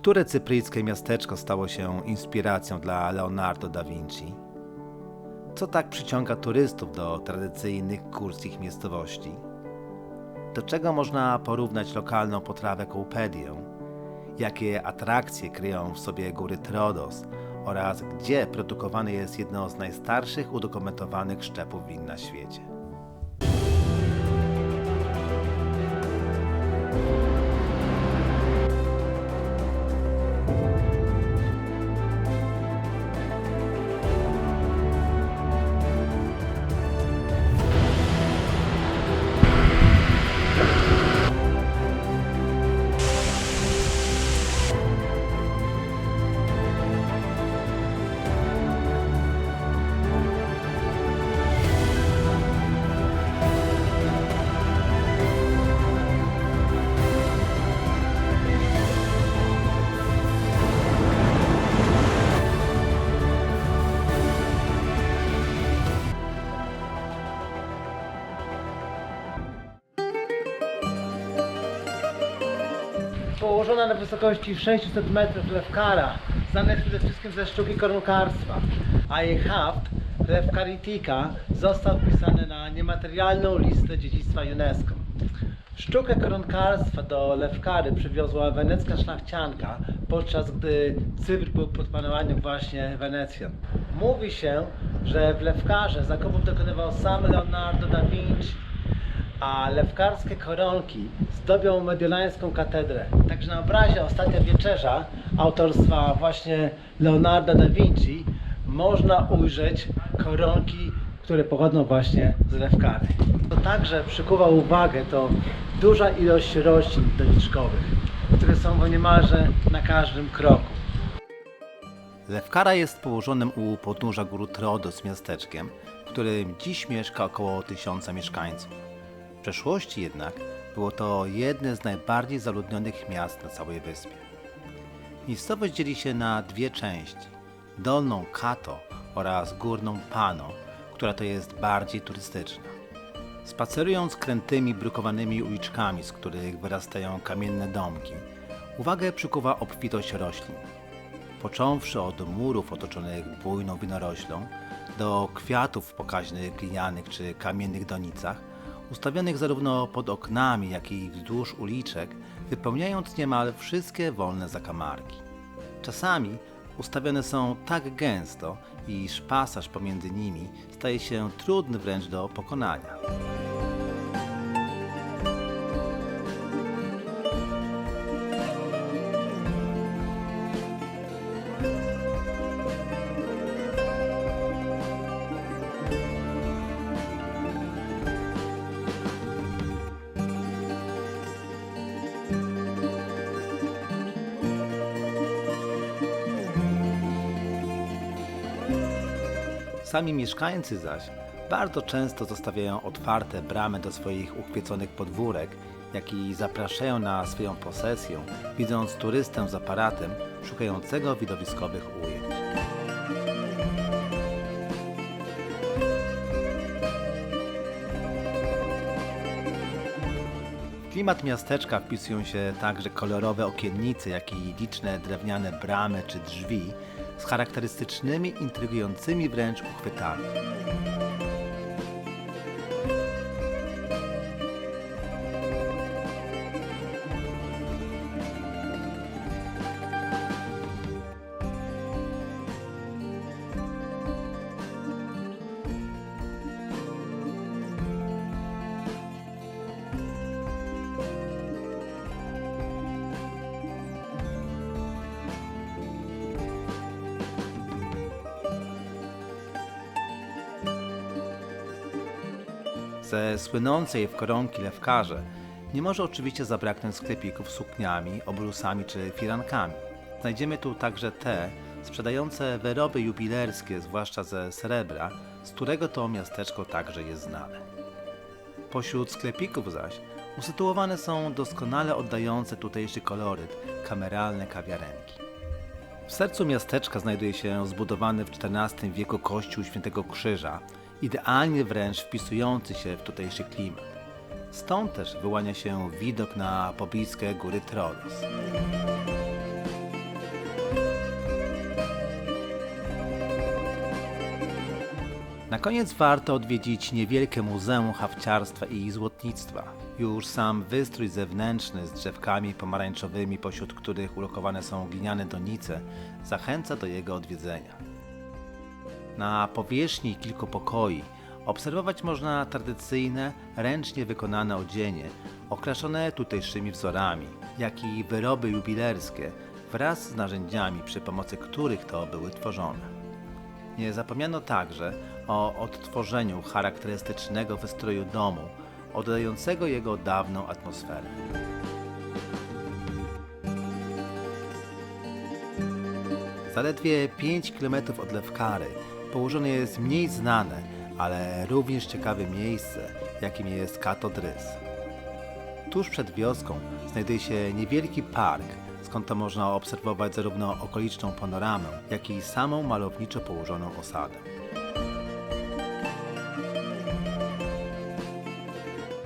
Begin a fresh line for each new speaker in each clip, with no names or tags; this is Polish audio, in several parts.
Które cypryjskie miasteczko stało się inspiracją dla Leonardo da Vinci? Co tak przyciąga turystów do tradycyjnych górskich miejscowości? Do czego można porównać lokalną potrawę kołpedię? Jakie atrakcje kryją w sobie góry Trodos oraz gdzie produkowane jest jedno z najstarszych udokumentowanych szczepów win na świecie? Położona na wysokości 600 metrów Lewkara, znana przede wszystkim ze sztuki koronkarstwa, a jej haft Lewkaritika został wpisany na niematerialną listę dziedzictwa UNESCO. Sztukę koronkarstwa do Lewkary przywiozła wenecka szlachcianka, podczas gdy Cypr był pod panowaniem właśnie Wenecjan. Mówi się, że w Lewkarze zakupów dokonywał sam Leonardo da Vinci, a lewkarskie koronki zdobią mediolańską katedrę. Także na obrazie Ostatnia Wieczerza autorstwa właśnie Leonardo da Vinci można ujrzeć koronki, które pochodzą właśnie z Lewkary. To także przykuwa uwagę to duża ilość roślin doniczkowych, które są niemalże na każdym kroku. Lewkara jest położonym u podnóża góry Trodos miasteczkiem, w którym dziś mieszka około tysiąca mieszkańców. W przeszłości jednak było to jedne z najbardziej zaludnionych miast na całej wyspie. Miejscowość dzieli się na dwie części: dolną Kato oraz górną Pano, która to jest bardziej turystyczna. Spacerując krętymi, brukowanymi uliczkami, z których wyrastają kamienne domki, uwagę przykuwa obfitość roślin. Począwszy od murów otoczonych bujną winoroślą, do kwiatów w pokaźnych glinianych czy kamiennych donicach, ustawionych zarówno pod oknami, jak i wzdłuż uliczek, wypełniając niemal wszystkie wolne zakamarki. Czasami ustawione są tak gęsto, iż pasaż pomiędzy nimi staje się trudny wręcz do pokonania. Sami mieszkańcy zaś bardzo często zostawiają otwarte bramy do swoich uchwyconych podwórek, jak i zapraszają na swoją posesję, widząc turystę z aparatem szukającego widowiskowych ujęć. Klimat miasteczka wpisują się także kolorowe okiennice, jak i liczne drewniane bramy czy drzwi z charakterystycznymi, intrygującymi wręcz uchwytami. Ze słynącej w koronki lewkarze nie może oczywiście zabraknąć sklepików z sukniami, obrusami czy firankami. Znajdziemy tu także te sprzedające wyroby jubilerskie, zwłaszcza ze srebra, z którego to miasteczko także jest znane. Pośród sklepików zaś usytuowane są doskonale oddające tutejszy koloryt kameralne kawiarenki. W sercu miasteczka znajduje się zbudowany w XIV wieku kościół Świętego Krzyża, idealnie wręcz wpisujący się w tutejszy klimat. Stąd też wyłania się widok na pobliskie góry Tronos. Na koniec warto odwiedzić niewielkie Muzeum Hawciarstwa i Złotnictwa. Już sam wystrój zewnętrzny z drzewkami pomarańczowymi, pośród których ulokowane są gliniane donice, zachęca do jego odwiedzenia. Na powierzchni kilku pokoi obserwować można tradycyjne, ręcznie wykonane odzienie, okraszone tutejszymi wzorami, jak i wyroby jubilerskie wraz z narzędziami, przy pomocy których to były tworzone. Nie zapomniano także o odtworzeniu charakterystycznego wystroju domu, oddającego jego dawną atmosferę. Zaledwie 5 km od Lewkary położone jest mniej znane, ale również ciekawe miejsce, jakim jest Kato Drys. Tuż przed wioską znajduje się niewielki park, skąd można obserwować zarówno okoliczną panoramę, jak i samą malowniczo położoną osadę.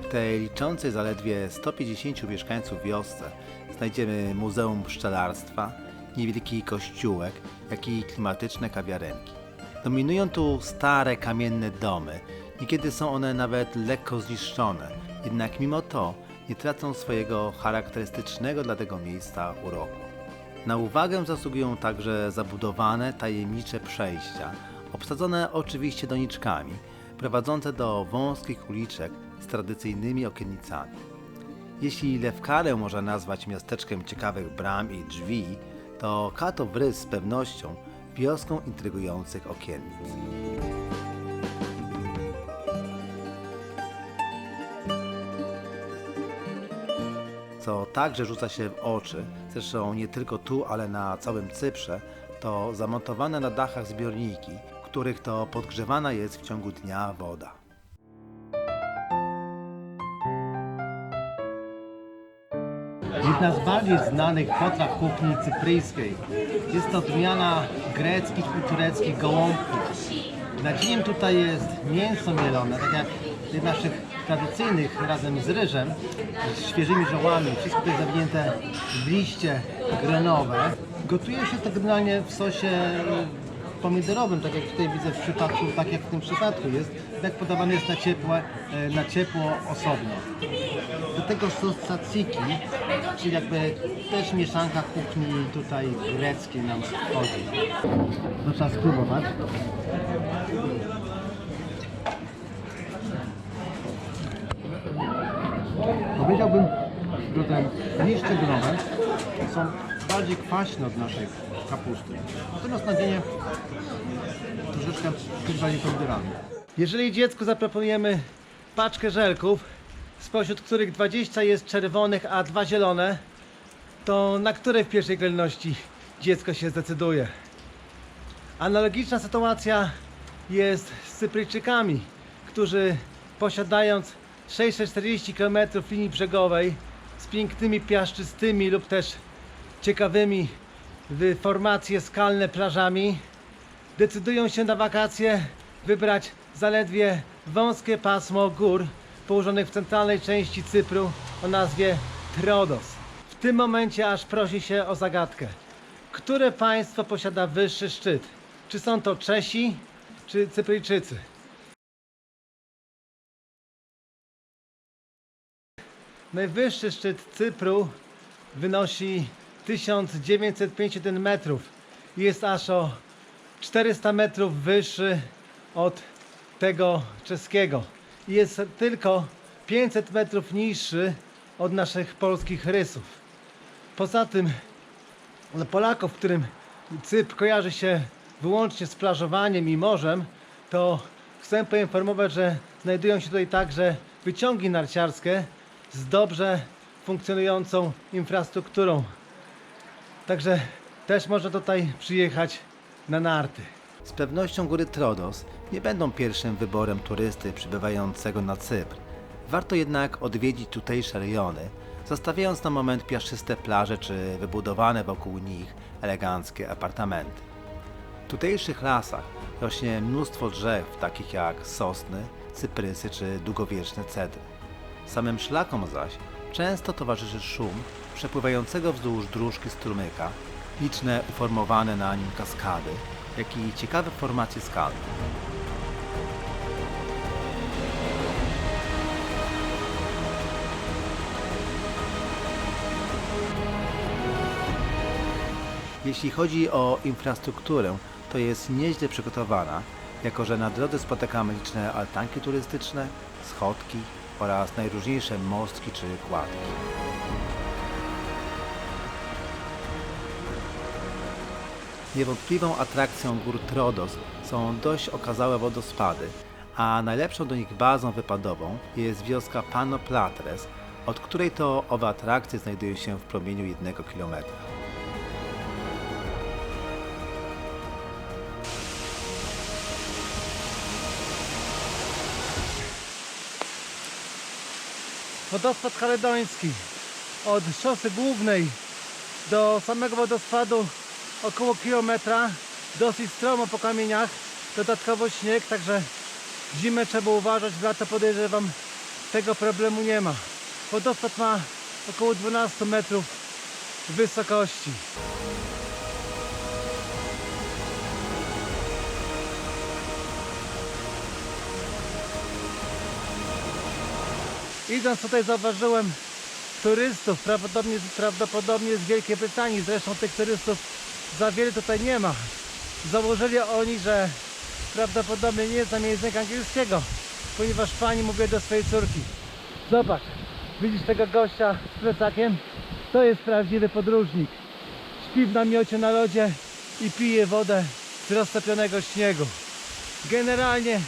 W tej liczącej zaledwie 150 mieszkańców wiosce znajdziemy Muzeum Pszczelarstwa, niewielki kościółek, jak i klimatyczne kawiarenki. Dominują tu stare kamienne domy, niekiedy są one nawet lekko zniszczone, jednak mimo to nie tracą swojego charakterystycznego dla tego miejsca uroku. Na uwagę zasługują także zabudowane, tajemnicze przejścia, obsadzone oczywiście doniczkami, prowadzące do wąskich uliczek z tradycyjnymi okiennicami. Jeśli Lewkarę można nazwać miasteczkiem ciekawych bram i drzwi, to Kato Wrys z pewnością wioską intrygujących okiennic. Co także rzuca się w oczy, zresztą nie tylko tu, ale na całym Cyprze, to zamontowane na dachach zbiorniki, których to podgrzewana jest w ciągu dnia woda.
Jedna z bardziej znanych potraw kuchni cypryjskiej. Jest to odmiana greckich i tureckich gołąbków. Nadzieniem tutaj jest mięso mielone, tak jak tych naszych tradycyjnych razem z ryżem, z świeżymi żołami. Wszystko to jest zawinięte w liście gronowe. Gotuje się to generalnie w sosie pomidorowym, tak jak tutaj widzę w przypadku, tak jak w tym przypadku jest. Tak podawany jest na ciepłe, e, na ciepło osobno. Do tego sos tzatziki, czyli jakby też mieszanka kuchni tutaj greckiej nam wchodzi. To trzeba spróbować. Powiedziałbym, że te liście gronowe są bardziej kwaśne od naszej kapusty. Natomiast nadzienie troszeczkę tych bardziej pomidorami. Jeżeli dziecku zaproponujemy paczkę żelków, spośród których 20 jest czerwonych, a dwa zielone, to na które w pierwszej kolejności dziecko się zdecyduje? Analogiczna sytuacja jest z Cypryjczykami, którzy posiadając 640 km linii brzegowej z pięknymi piaszczystymi lub też ciekawymi formacje skalne plażami, decydują się na wakacje wybrać zaledwie wąskie pasmo gór położonych w centralnej części Cypru o nazwie Troodos. W tym momencie aż prosi się o zagadkę. Które państwo posiada wyższy szczyt? Czy są to Czesi, czy Cypryjczycy? Najwyższy szczyt Cypru wynosi 1951 metrów. Jest aż o 400 metrów wyższy od tego czeskiego. I Jest tylko 500 metrów niższy od naszych polskich rysów. Poza tym dla Polaków, którym Cypr kojarzy się wyłącznie z plażowaniem i morzem, to chcę poinformować, że znajdują się tutaj także wyciągi narciarskie z dobrze funkcjonującą infrastrukturą. Także też można tutaj przyjechać na narty.
Z pewnością góry Trodos nie będą pierwszym wyborem turysty przybywającego na Cypr. Warto jednak odwiedzić tutejsze rejony, zostawiając na moment piaszczyste plaże czy wybudowane wokół nich eleganckie apartamenty. W tutejszych lasach rośnie mnóstwo drzew, takich jak sosny, cyprysy czy długowieczne cedry. Samym szlakom zaś Często towarzyszy szum przepływającego wzdłuż dróżki strumyka, liczne uformowane na nim kaskady, jak i ciekawe formacje skalne. Jeśli chodzi o infrastrukturę, to jest nieźle przygotowana jako że na drodze spotykamy liczne altanki turystyczne, schodki oraz najróżniejsze mostki czy kładki. Niewątpliwą atrakcją gór Trodos są dość okazałe wodospady, a najlepszą do nich bazą wypadową jest wioska Pano Platres, od której to owe atrakcje znajdują się w promieniu jednego kilometra.
Wodospad Kaledoński. Od szosy głównej do samego wodospadu około kilometra. Dosyć stromo po kamieniach. Dodatkowo śnieg, także zimę trzeba uważać. W lato podejrzewam tego problemu nie ma. Wodospad ma około 12 metrów wysokości. Idąc tutaj zauważyłem turystów, prawdopodobnie, prawdopodobnie z Wielkiej Brytanii. Zresztą tych turystów za wiele tutaj nie ma. Założyli oni, że prawdopodobnie nie znam języka angielskiego, ponieważ pani mówi do swojej córki. Zobacz, widzisz tego gościa z plecakiem? To jest prawdziwy podróżnik. Śpi w namiocie na lodzie i pije wodę z roztopionego śniegu. Generalnie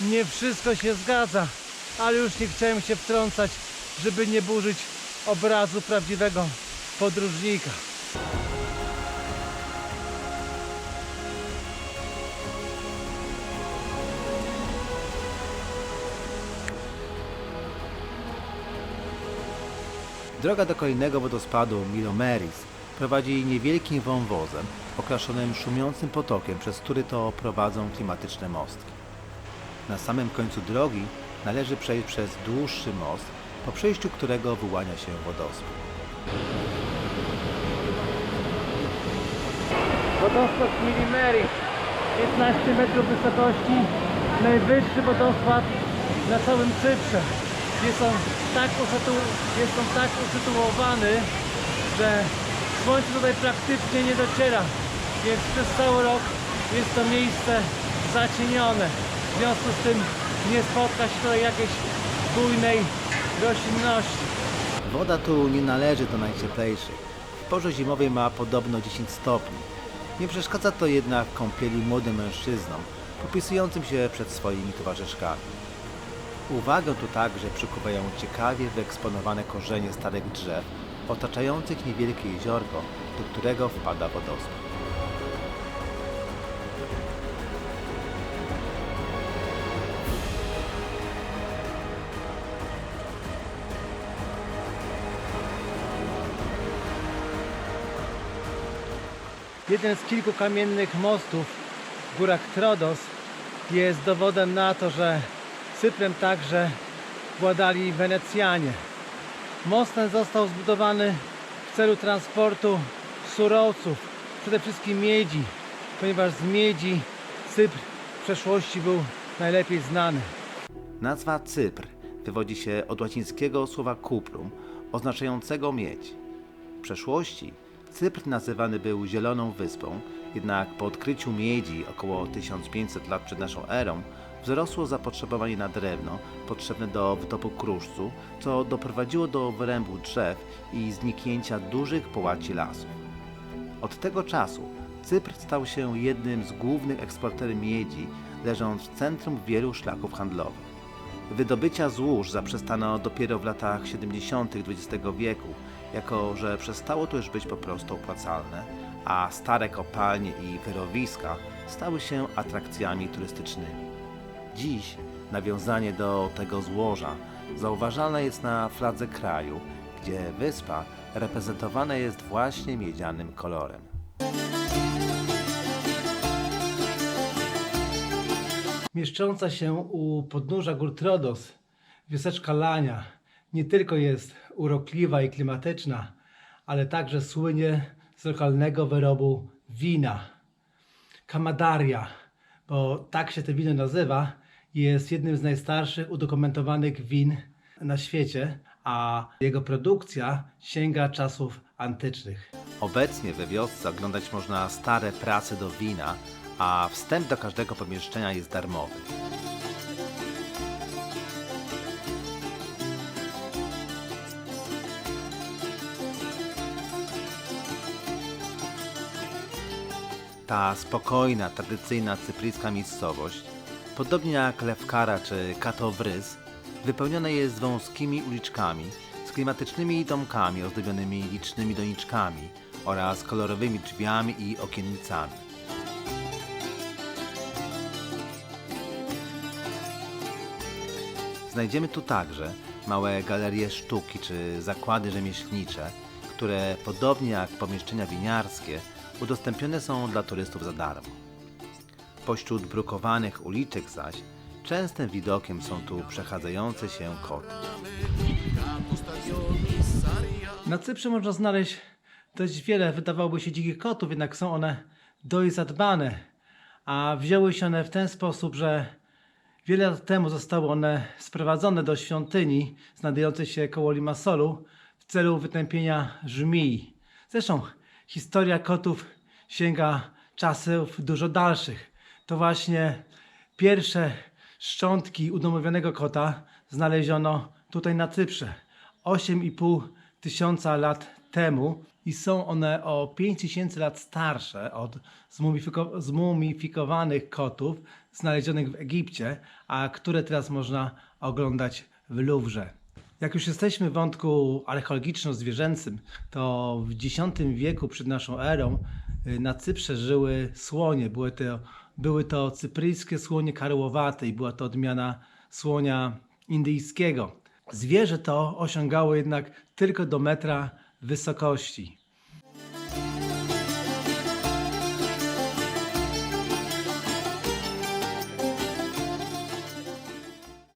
nie wszystko się zgadza, ale już nie chciałem się wtrącać, żeby nie burzyć obrazu prawdziwego podróżnika.
Droga do kolejnego wodospadu Milomeris prowadzi niewielkim wąwozem okraszonym szumiącym potokiem, przez który to prowadzą klimatyczne mostki. Na samym końcu drogi należy przejść przez dłuższy most, po przejściu którego wyłania się wodospad.
Wodospad Milimery, 15 metrów wysokości, najwyższy wodospad na całym Cyprze. Jest on tak, usytu- jest on tak usytuowany, że słońce tutaj praktycznie nie dociera, więc przez cały rok jest to miejsce zacienione. W związku z tym nie spotka się tutaj jakiejś bujnej roślinności.
Woda tu nie należy do najcieplejszych. W porze zimowej ma podobno 10 stopni. Nie przeszkadza to jednak kąpieli młodym mężczyznom, popisującym się przed swoimi towarzyszkami. Uwagę tu także przykuwają ciekawie wyeksponowane korzenie starych drzew, otaczających niewielkie jeziorko, do którego wpada wodospad.
Jeden z kilku kamiennych mostów w górach Trodos jest dowodem na to, że Cyprem także władali Wenecjanie. Most ten został zbudowany w celu transportu surowców, przede wszystkim miedzi, ponieważ z miedzi Cypr w przeszłości był najlepiej znany.
Nazwa Cypr wywodzi się od łacińskiego słowa cuprum, oznaczającego miedź. W przeszłości Cypr nazywany był Zieloną Wyspą, jednak po odkryciu miedzi około 1500 lat przed naszą erą wzrosło zapotrzebowanie na drewno potrzebne do wytopu kruszcu, co doprowadziło do wyrębu drzew i zniknięcia dużych połaci lasów. Od tego czasu Cypr stał się jednym z głównych eksporterów miedzi, leżąc w centrum wielu szlaków handlowych. Wydobycia złóż zaprzestano dopiero w latach 70. XX wieku, jako że przestało to już być po prostu opłacalne, a stare kopalnie i wyrowiska stały się atrakcjami turystycznymi. Dziś nawiązanie do tego złoża zauważalne jest na fladze kraju, gdzie wyspa reprezentowana jest właśnie miedzianym kolorem.
mieszcząca się u podnóża gór Trodos, wioseczka Lania, nie tylko jest urokliwa i klimatyczna, ale także słynie z lokalnego wyrobu wina. Kamadaria, bo tak się to wino nazywa, jest jednym z najstarszych udokumentowanych win na świecie, a jego produkcja sięga czasów antycznych.
Obecnie we wiosce oglądać można stare prasy do wina, a wstęp do każdego pomieszczenia jest darmowy. Ta spokojna, tradycyjna cypryjska miejscowość, podobnie jak Lewkara czy Katowrys, wypełniona jest wąskimi uliczkami z klimatycznymi domkami ozdobionymi licznymi doniczkami oraz kolorowymi drzwiami i okiennicami. Znajdziemy tu także małe galerie sztuki czy zakłady rzemieślnicze, które podobnie jak pomieszczenia winiarskie udostępnione są dla turystów za darmo. Pośród brukowanych uliczek zaś częstym widokiem są tu przechadzające się koty.
Na Cyprze można znaleźć dość wiele, wydawałoby się, dzikich kotów, jednak są one dość zadbane. A wzięły się one w ten sposób, że wiele lat temu zostały one sprowadzone do świątyni znajdującej się koło Limassolu w celu wytępienia żmii. Zresztą historia kotów sięga czasów dużo dalszych. To właśnie pierwsze szczątki udomowionego kota znaleziono tutaj na Cyprze. 8,5 tysiąca lat temu i są one o 5 tysięcy lat starsze od zmumifiko- zmumifikowanych kotów znalezionych w Egipcie, a które teraz można oglądać w Luwrze. Jak już jesteśmy w wątku archeologiczno-zwierzęcym, to w X wieku przed naszą erą y, na Cyprze żyły słonie. Były to, były to cypryjskie słonie karłowate i była to odmiana słonia indyjskiego. Zwierzę to osiągało jednak tylko do metra wysokości.